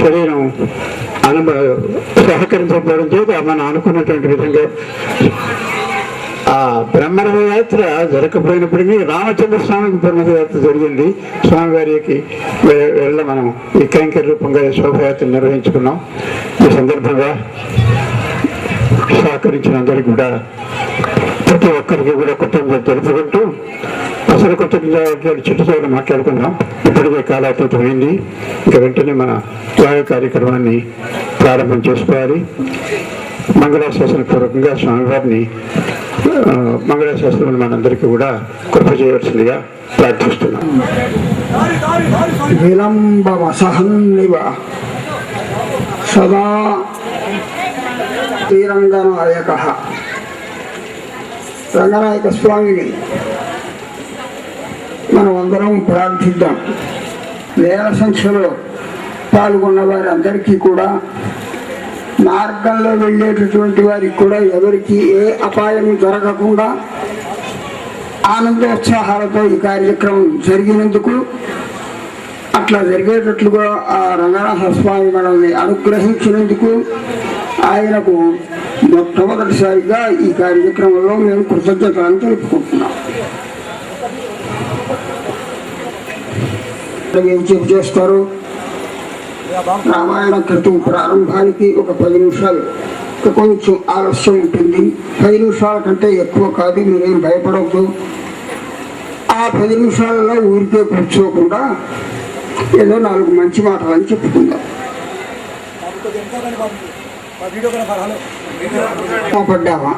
శరీరం అనుభ సహకరించకపోవడం చేత మనం అనుకున్నటువంటి విధంగా ఆ బ్రహ్మరథయాత్ర జరగకపోయినప్పటికీ రామచంద్ర స్వామికి బ్రహ్మరథయాత్ర జరిగింది. స్వామివారికి వెళ్ళ మనం ఈ కైంకర్య రూపంగా శోభయాత్ర నిర్వహించుకున్నాం. ఈ సందర్భంగా సహకరించిన అందరికీ కూడా ప్రతి ఒక్కరికి కూడా కృతజ్ఞత తెలుపుకుంటూ అసలు కృతజ్ఞత చుట్టూ మాట్లాడుకుందాం. ఇప్పటికే కాలాతీతం అయింది ఇక వెంటనే మన త్యాగ కార్యక్రమాన్ని ప్రారంభం చేసుకోవాలి. మంగళాశాసన పూర్వకంగా స్వామివారిని మంగళాశాసనం మనందరికీ కూడా కృప చేయవలసిందిగా ప్రార్థిస్తున్నాం. విలంబమసహన్నివ సదా శ్రీరంగనాయక. రంగనాయక స్వామిని మనం అందరం ప్రార్థిద్దాం. వేల సంఖ్యలో పాల్గొన్న వారందరికీ కూడా మార్గంలో వెళ్ళేటటువంటి వారికి కూడా ఎవరికి ఏ అపాయం జరగకుండా ఆనందోత్సాహాలతో ఈ కార్యక్రమం జరిగినందుకు అట్లా జరిగేటట్లుగా ఆ రంగనాథ స్వామి మనల్ని అనుగ్రహించినందుకు ఆయనకు మొట్టమొదటిసారిగా ఈ కార్యక్రమంలో మేము కృతజ్ఞతలను తెలుపుకుంటున్నాం. ఏం చేస్తారు రామాయణ క్రితం ప్రారంభానికి ఒక పది నిమిషాలు. కొంచెం ఆలస్యం ఉంటుంది. పది నిమిషాల కంటే ఎక్కువ కాదు మీరేం భయపడవద్దు ఆ పది నిమిషాలలో ఊరికే కూర్చోకుండా ఏదో నాలుగు మంచి మాటలు అని చెప్పుకుందాం. పడ్డామా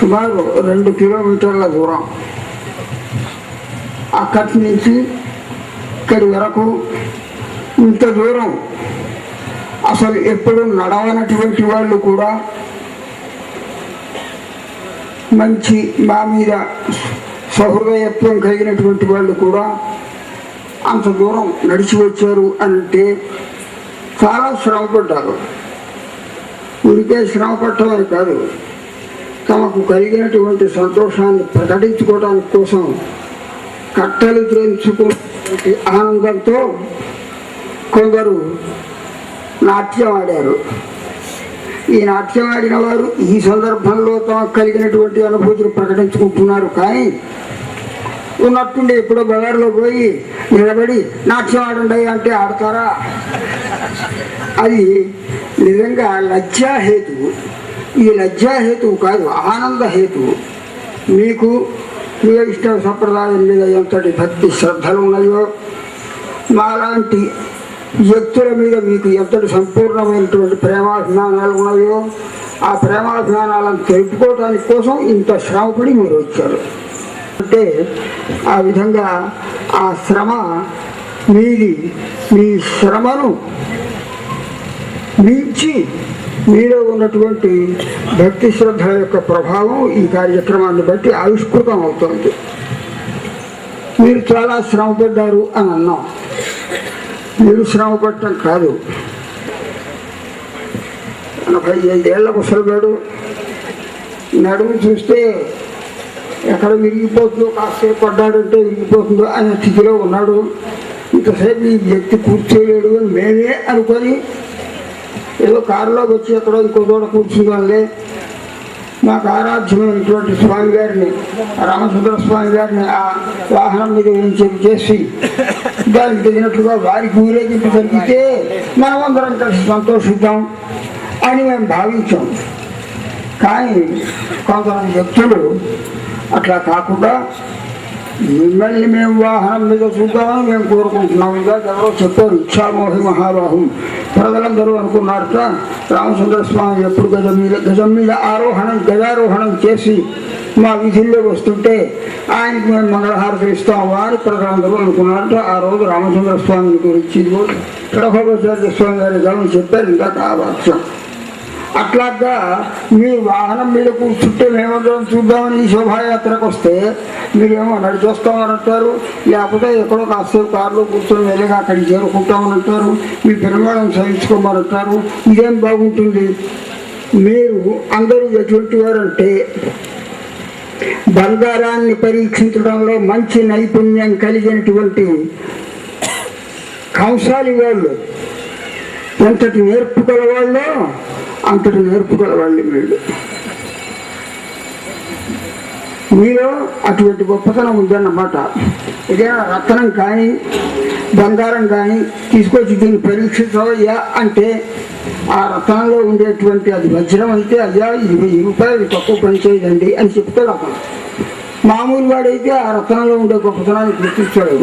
సుమారు రెండు కిలోమీటర్ల దూరం. అక్కడి నుంచి ఇక్కడి వరకు ఇంత దూరం అసలు ఎప్పుడు నడవనటువంటి వాళ్ళు కూడా మంచి మా మీద సహృదయత్వం కలిగినటువంటి వాళ్ళు కూడా అంత దూరం నడిచి వచ్చారు అంటే చాలా శ్రమపడ్డారు. ఊరికే శ్రమ పట్టమని కాదు. తమకు కలిగినటువంటి సంతోషాన్ని ప్రకటించుకోవడానికి కోసం కట్టలు త్రెంచుకున్నటువంటి ఆనందంతో కొందరు నాట్యం ఆడారు. ఈ నాట్యం ఆడిన వారు ఈ సందర్భంలో తమకు కలిగినటువంటి అనుభూతిని ప్రకటించుకుంటున్నారు. కానీ ఉన్నట్టుండి ఎప్పుడో బజార్లో పోయి నిలబడి నాట్యం ఆడండి అంటే ఆడతారా? అది నిజంగా లజ్జాహేతువు ఈ లజ్జాహేతువు కాదు ఆనంద హేతువు. మీకు మీ ఇష్ట సంప్రదాయం మీద ఎంతటి భక్తి శ్రద్ధలు ఉన్నాయో మాలాంటి వ్యక్తుల మీద మీకు ఎంతటి సంపూర్ణమైనటువంటి ప్రేమాభిమానాలు ఉన్నాయో ఆ ప్రేమాభిమానాలను తెలుపుకోవడానికి కోసం ఇంత శ్రమపడి మీరు వచ్చారు. అంటే ఆ విధంగా ఆ శ్రమ మీది మీ శ్రమను మించి మీలో ఉన్నటువంటి భక్తి శ్రద్ధల యొక్క ప్రభావం ఈ కార్యక్రమాన్ని బట్టి ఆవిష్కృతం అవుతుంది. మీరు చాలా శ్రమపడ్డారు అని అన్నాం. మీరు శ్రమపడటం కాదు. ఎనభై ఐదేళ్ళ ముసలిగాడు నడుము చూస్తే ఎక్కడ విరిగిపోతుందో కాసేపు పడ్డాడంటే విరిగిపోతుందో అనే స్థితిలో ఉన్నాడు. ఇంతసేపు ఈ వ్యక్తి కూర్చోలేడు అని మేమే అనుకొని ఏదో కారులోకి వచ్చి ఎక్కడో ఇంకో చోట కూర్చుందాంలే. మాకు ఆరాధ్యమైనటువంటి స్వామి గారిని రామచంద్ర స్వామి గారిని ఆ వాహనం మీద ఉంచి చేసి దానికి తగినట్లుగా వారికి ఊరేగింపు జరిగితే మనమందరం కలిసి సంతోషిద్దాం అని మేము భావించాం. కానీ కొంతమంది వ్యక్తులు అట్లా కాకుండా మిమ్మల్ని మేము వాహనం మీద చూద్దామని మేము కోరుకుంటున్నాం. ఇంకా ఎవరో చెప్పారు ఇచ్చామోహి మహాబాహం ప్రజలందరూ అనుకున్నారట రామచంద్ర స్వామి ఎప్పుడు గజం మీద గజం మీద ఆరోహణం గజారోహణం చేసి మా విధుల్లో వస్తుంటే ఆయనకి మేము మంగళహారతి ఇస్తాము అని ప్రజలందరూ అనుకున్నారట. ఆ రోజు రామచంద్ర స్వామి గురించి కడభగోచార్య స్వామి గారి గమని చెప్పారు ఇంకా కావచ్చు అట్లాగా మీ వాహనం మీద కూర్చుంటే మేమందరం చూద్దామని ఈ శోభాయాత్రకు వస్తే మీరేమో నడిచొస్తామని అంటారు లేకపోతే ఎక్కడో కాసేపు కారులో కూర్చొని వెళ్ళగా అక్కడికి చేరుకుంటామని అంటారు మీ పెరుమాళం సహించుకోమని అంటారు ఇదేం బాగుంటుంది? మీరు అందరూ ఎటువంటి వారంటే బంగారాన్ని పరీక్షించడంలో మంచి నైపుణ్యం కలిగినటువంటి కంసాలి వాళ్ళు. ఎంతటి నేర్పుగల వాళ్ళు అంతటి నేర్పు గల వాళ్ళు వీళ్ళు మీలో అటువంటి గొప్పతనం ఉందన్నమాట. ఏదైనా రత్నం కానీ బంగారం కానీ తీసుకొచ్చి దీన్ని పరీక్షించవయ్యా అంటే ఆ రత్నంలో ఉండేటువంటి అది వజ్రం అయితే అయ్యా ఇది వెయ్యి రూపాయలు తక్కువ పని చేయదండి అని చెప్తాడు అతను. మామూలు వాడైతే ఆ రత్నంలో ఉండే గొప్పతనాన్ని గుర్తించాడు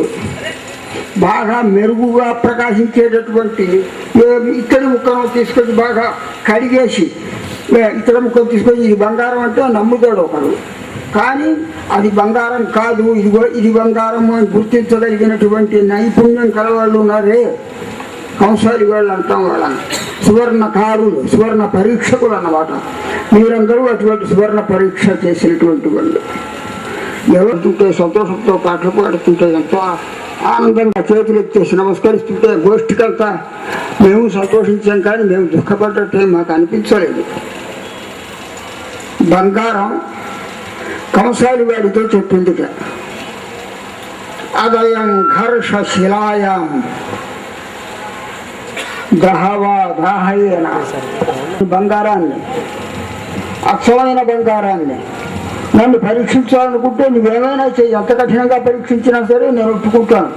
బాగా మెరుగుగా ప్రకాశించేటటువంటి ఏ- ముక్కను తీసుకొచ్చి బాగా కడిగేసి ఇతర ఇత్తడి ముక్కను తీసుకొచ్చి ఇది బంగారం అంటే నమ్ముతాడు ఒకడు. కానీ అది బంగారం కాదు ఇది ఇది బంగారం అని గుర్తించగలిగినటువంటి నైపుణ్యం కలవాళ్ళు ఉన్నారే. కంసాలి వాళ్ళు అంటాం వాళ్ళని. సువర్ణకారులు సువర్ణ పరీక్షకులు అన్నమాట. మీరందరూ అటువంటి సువర్ణ పరీక్ష చేసినటువంటి వాళ్ళు. ఎవరుతుంటే సంతోషంతో పాటలు పాడుతుంటే ఎంతో ఆనందంగా చేతులు ఎత్తేసి నమస్కరిస్తుంటే గోష్ఠికంతా మేము సంతోషించాం కానీ మేము దుఃఖపడ్డట్టే మాకు అనిపించలేదు. బంగారం కంసాలి వాడితో చెప్పింది అదయం ఘర్ష శిలాయం. దహవా దాహయేన. బంగారాన్ని. అక్షరమైన బంగారాన్ని. నన్ను పరీక్షించాలనుకుంటే నువ్వేమైనా చెయ్యి. ఎంత కఠినంగా పరీక్షించినా సరే నేను ఒప్పుకుంటాను.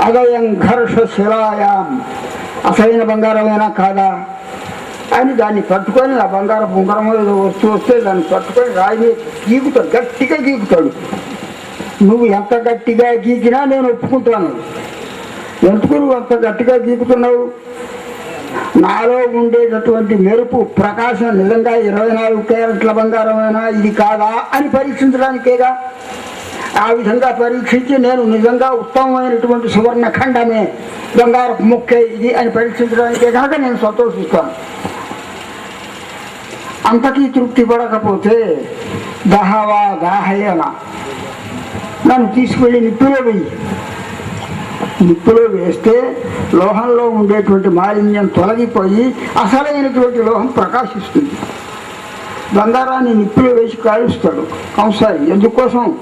అదయం ఘర్ష శిలాయాం. అసలైన బంగారమైనా కాదా? అని దాన్ని పట్టుకొని ఆ బంగారం ఉంగరం ఏదో వస్తూ వస్తే దాన్ని పట్టుకొని రాయి గీకుతాడు. గట్టిగా గీకుతాడు. నువ్వు ఎంత గట్టిగా గీకినా నేను ఒప్పుకుంటాను. ఎందుకు నువ్వు అంత గట్టిగా గీకుతున్నావు? నాలో ఉండేటటువంటి మెరుపు ప్రకాశం నిజంగా ఇరవై నాలుగు క్యారెట్ల బంగారమైనా? ఇది కాదా అని పరీక్షించడానికేగా? ఆ విధంగా పరీక్షించి నేను నిజంగా ఉత్తమమైనటువంటి సువర్ణ ఖండమే బంగారపు ముక్కే ఇది అని పరీక్షించడానికే కనుక నేను సంతోషిస్తాను. అంతకీ తృప్తి పడకపోతే దహవా దాహయన. నన్ను తీసుకువెళ్ళి నిప్పులో వెయ్యి. నిప్పులో వేస్తే లోహంలో ఉండేటువంటి మాలిన్యం తొలగిపోయి అసలైనటువంటి లోహం ప్రకాశిస్తుంది. బంగారాన్ని నిప్పులో వేసి కాలుస్తాడు. కంసారి ఎందుకోసం?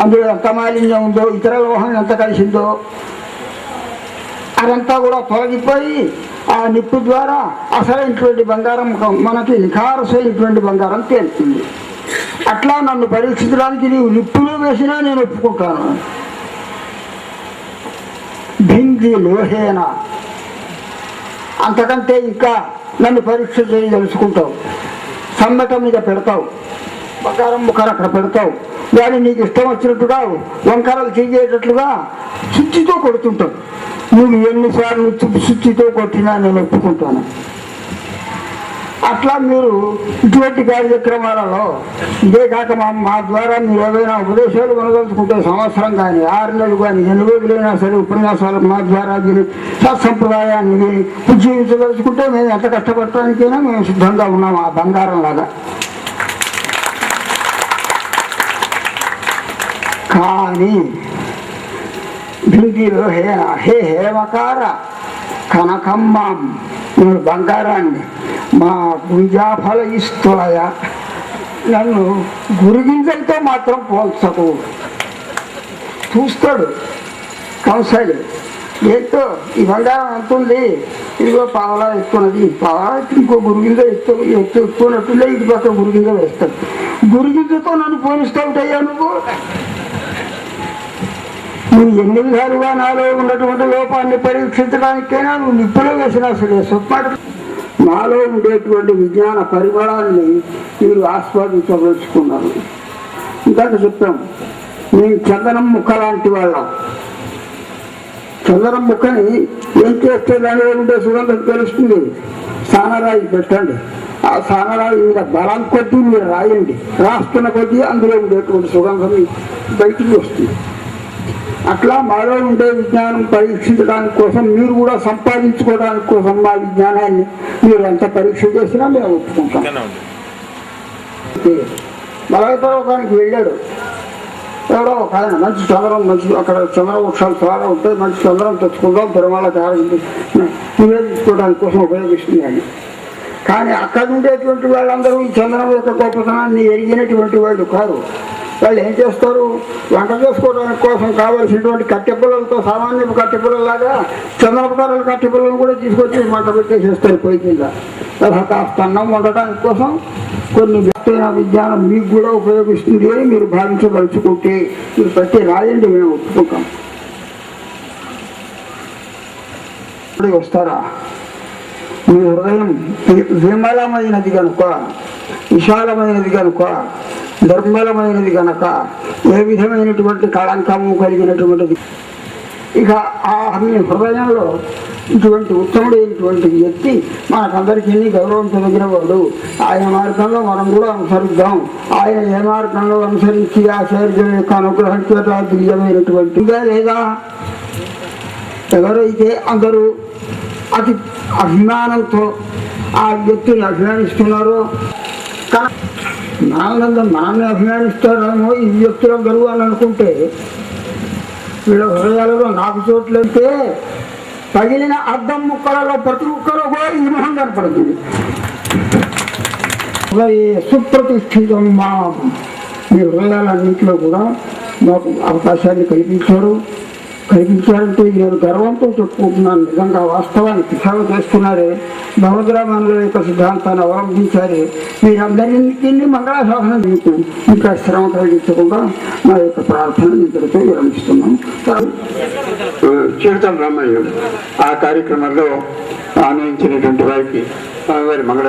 అందులో ఎంత మాలిన్యం ఉందో ఇతర లోహం ఎంత కలిసిందో. అదంతా కూడా తొలగిపోయి ఆ నిప్పు ద్వారా అసలైనటువంటి బంగారం మనకి నిఖారసైనటువంటి బంగారం తేలుతుంది. అట్లా నన్ను పరీక్షించడానికి నీవు నిప్పులో వేసినా నేను ఒప్పుకుంటాను. హిందీ లోహేన. అంతకంటే ఇంకా నన్ను పరీక్ష చేయదలుచుకుంటావు సమ్మట మీద పెడతావు. బకారం ముఖాలు అక్కడ పెడతావు. దాన్ని నీకు ఇష్టం వచ్చినట్టుగా వంకరలు చేసేటట్లుగా శుచితో కొడుతుంటావు. నువ్వు ఎన్నిసార్లు సు- శుచితో కొట్టినా నేను ఒప్పుకుంటాను. అట్లా మీరు ఇటువంటి కార్యక్రమాలలో ఇదే కాక మా మా ద్వారా మీరు ఏదైనా ఉపదేశాలు కొనదలుచుకుంటే సంవత్సరం కానీ ఆరు నెలలు కానీ ఎన్ని రోజులైనా సరే ఉపన్యాసాలు మా ద్వారా దీని సత్సంప్రదాయాన్ని ఉజ్జీవించదలుచుకుంటే మేము ఎంత కష్టపడటానికైనా మేము సిద్ధంగా ఉన్నాం ఆ బంగారం లాగా. కానీ భింగిలో హే హే హేమకార కనకమ్మ బంగారాన్ని మా గుంజాఫల ఇస్తులయ నన్ను గురిగింజలతో మాత్రం పోల్చకు. చూస్తాడు కంసాలి ఏంటో ఈ బంగారం ఎంత ఉంది ఇదిగో పావలా ఎత్తున్నది పావలా ఇంకో గురిగింజ ఎత్తు ఎత్తు ఎత్తున్నట్టుండే ఇది పక్క గురిగింజ వేస్తాడు. గురిగింజతో నన్ను పోలిస్తావుటయ్యా నువ్వు? నువ్వు ఎన్ని విధాలుగా నాలో ఉన్నటువంటి లోపాన్ని పరీక్షించడానికైనా నువ్వు నిప్పులో వేసినా సరే సుప్పాటు నాలో ఉండేటువంటి విజ్ఞాన పరిమళాన్ని మీరు ఆస్వాదించదలుచుకున్నారు. ఇందాక చెప్పాం మేము చందనం ముక్క లాంటి వాళ్ళం. చందనం ముక్కని ఏం చేస్తే దానిలో ఉండే సుగంధం తెలుస్తుంది? సానరాయి పెట్టండి. ఆ సానరాయి మీద బలం కొద్దీ మీరు రాయండి. రాస్తున్న కొద్దీ అందులో ఉండేటువంటి సుగంధం బయటికి వస్తుంది. అట్లా మాలో ఉండే విజ్ఞానం పరీక్షించడానికి కోసం మీరు కూడా సంపాదించుకోవడానికి కోసం మా విజ్ఞానాన్ని మీరు ఎంత పరీక్ష చేసినా మేము ఒప్పుకుంటాం. వెళ్ళాడు. ఎవరో ఒక ఆయన మంచి చంద్రం మంచి అక్కడ చంద్ర వృక్షాలు చాలా ఉంటాయి మంచి చంద్రం తెచ్చుకుందాం తిరుమలకి ఆరోగ్యం నివేదించుకోవడానికి కోసం ఉపయోగిస్తున్నాను కానీ అక్కడ ఉండేటువంటి వాళ్ళందరూ ఈ చంద్రం యొక్క గొప్పతనాన్ని ఎరిగినటువంటి వాళ్ళు కాదు. వాళ్ళు ఏం చేస్తారు? వంట చేసుకోవడానికి కోసం కావలసినటువంటి కట్టెపుల్లలతో సామాన్య కట్టెపిల్లలాగా చంద్రపకారాల కట్టెపుల్లలు కూడా తీసుకొచ్చి మంట పెట్టేసేస్తారు పొయ్యి కింద. అలా కాస్త అన్నం వండటానికి కోసం కొన్ని వ్యక్తైన విజ్ఞానం మీకు కూడా ఉపయోగిస్తుంది అని మీరు భావించదలుచుకుంటే మీరు ప్రతి రాయండి మేము ఒప్పుకుంటాం. వస్తారా? మీ హృదయం విమలమైనది కనుక విశాలమైనది కనుక నిర్మలమైనది కనుక ఏ విధమైనటువంటి కళంకము కలిగినటువంటిది? ఇక ఆ మీ హృదయంలో ఇటువంటి ఉత్తముడైనటువంటి వ్యక్తి మనకందరికీ గౌరవించదగిన వాడు ఆయన మార్గంలో మనం కూడా అనుసరిద్దాం. ఆయన ఏ మార్గంలో అనుసరించి ఆ శరీరం యొక్క అనుగ్రహం చేత దివ్యమైనటువంటి లేదా? ఎవరైతే అందరూ అతి అభిమానంతో ఆ వ్యక్తిని అభిమానిస్తున్నారో కా- మనల్ని మనల్ని అభిమానిస్తారేమో ఈ వ్యక్తులందరూ అని అనుకుంటే వీళ్ళ హృదయాలలో నాకు చోట్లయితే పగిలిన అద్దం ముక్కలలో ప్రతి ఒక్కరు కూడా ఈ మొహం కనపడుతుంది. సుప్రతిష్ఠితం మా మీ హృదయాలన్నింటిలో కూడా మాకు అవకాశాన్ని కల్పించారు. కల్పించారంటే నేను గర్వంతో చెప్పుకుంటున్నాను. నిజంగా వాస్తవానికి సేవ చేస్తున్నారే భగవద్రామానుల యొక్క సిద్ధాంతాన్ని అవలంబించారే. మీరందరికీ మంగళాశాసనం మీకు ఇంకా శ్రమ కలిగించకుండా నా యొక్క ప్రార్థన ఇంతటితో విరమిస్తున్నాం చిరుతం రామయ్య. ఆ కార్యక్రమంలో ఆనందించినటువంటి వారికి స్వామివారి మంగళ